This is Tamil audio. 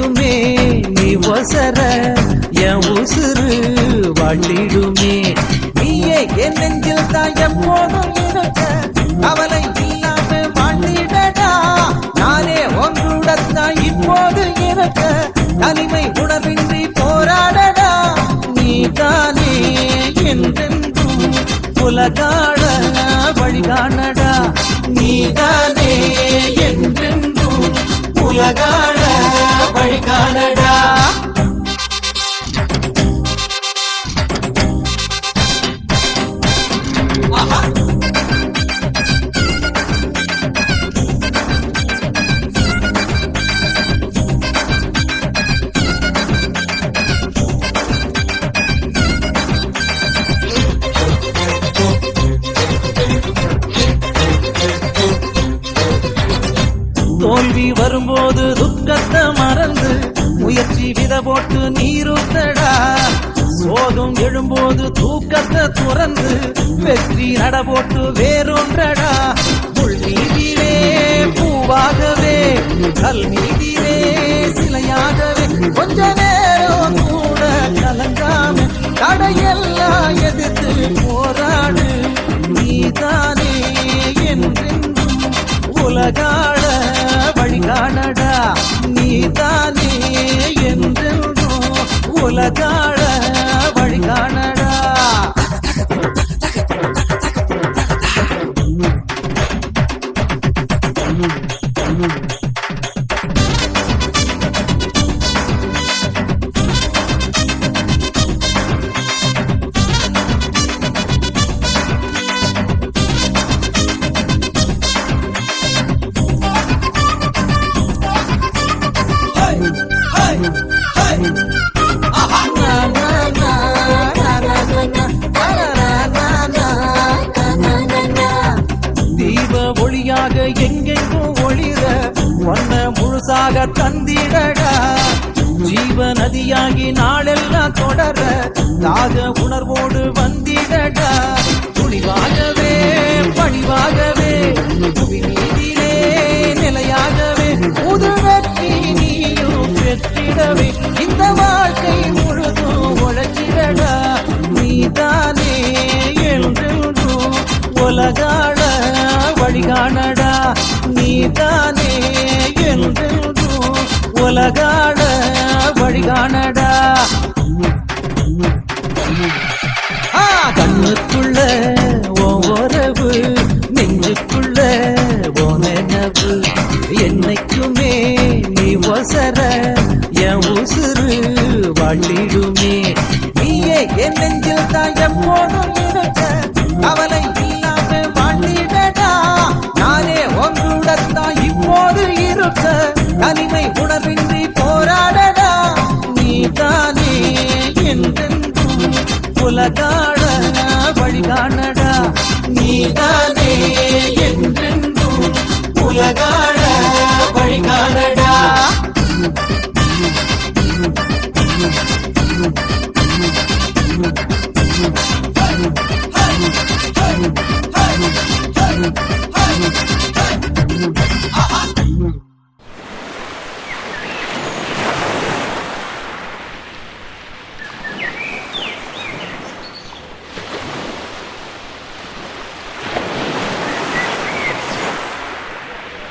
வாழிடுமே நீ ஒசர என் உசுறு வாழிடுமே. நீயே என் நெஞ்சில் தான் எப்போதும் இருக்க கவலை இல்லாம வாழிடடா. நானே ஒன்றுடத்தான் இப்போது இருக்க தனிமை உணர்வின்றி போராடடா. நீ தானே என்றென்றும் உலகாட போட்டு நீருத்தடா சோகம் எழும்போது தூக்கத்தை துறந்து வெற்றி நட போட்டு வேறொன்றடா. முள் மீதிலே பூவாகவே கல் நீதியிலே சிலையாகவே கொஞ்ச நேரம் கூட கலங்காம தடையெல்லாம் எதிர்த்து போராடு. நீதானே என்றென்றும் உலகாழ உலகாட முழுசாக தந்திடடா. ஜீவ நதியாகி நாளெல்லாம் தொடர தாக உணர்வோடு வந்திடடா. துணிவாகவே பணிவாகவே புவி நீதிலே நிலையாகவே புது வெற்றி நீயும் பெற்றிடவே. இந்த வாழ்க்கை முழுதும் உழைச்சிடடா. நீதானே என்றென்றும் உலகாட வழிகாணடா. நீதானே உலகாட வழிகாணடா. ஆ, கண்ணுக்குள்ள உன் நெஞ்சுக்குள்ள உன் நினைவு என்னைக்குமே நீ ஒசர என் உசுறு வாட்டிடுமே நீயே என் நெஞ்சில் தான் எப்போதும் இருக்க. கவலை இல்லாம வாழ்ந்திடடா. நானே ஒன்றுடத்தான் இப்போது இருக்க. தனிமை உலகாட வழிகாணடா நீதானே என்றென்றும்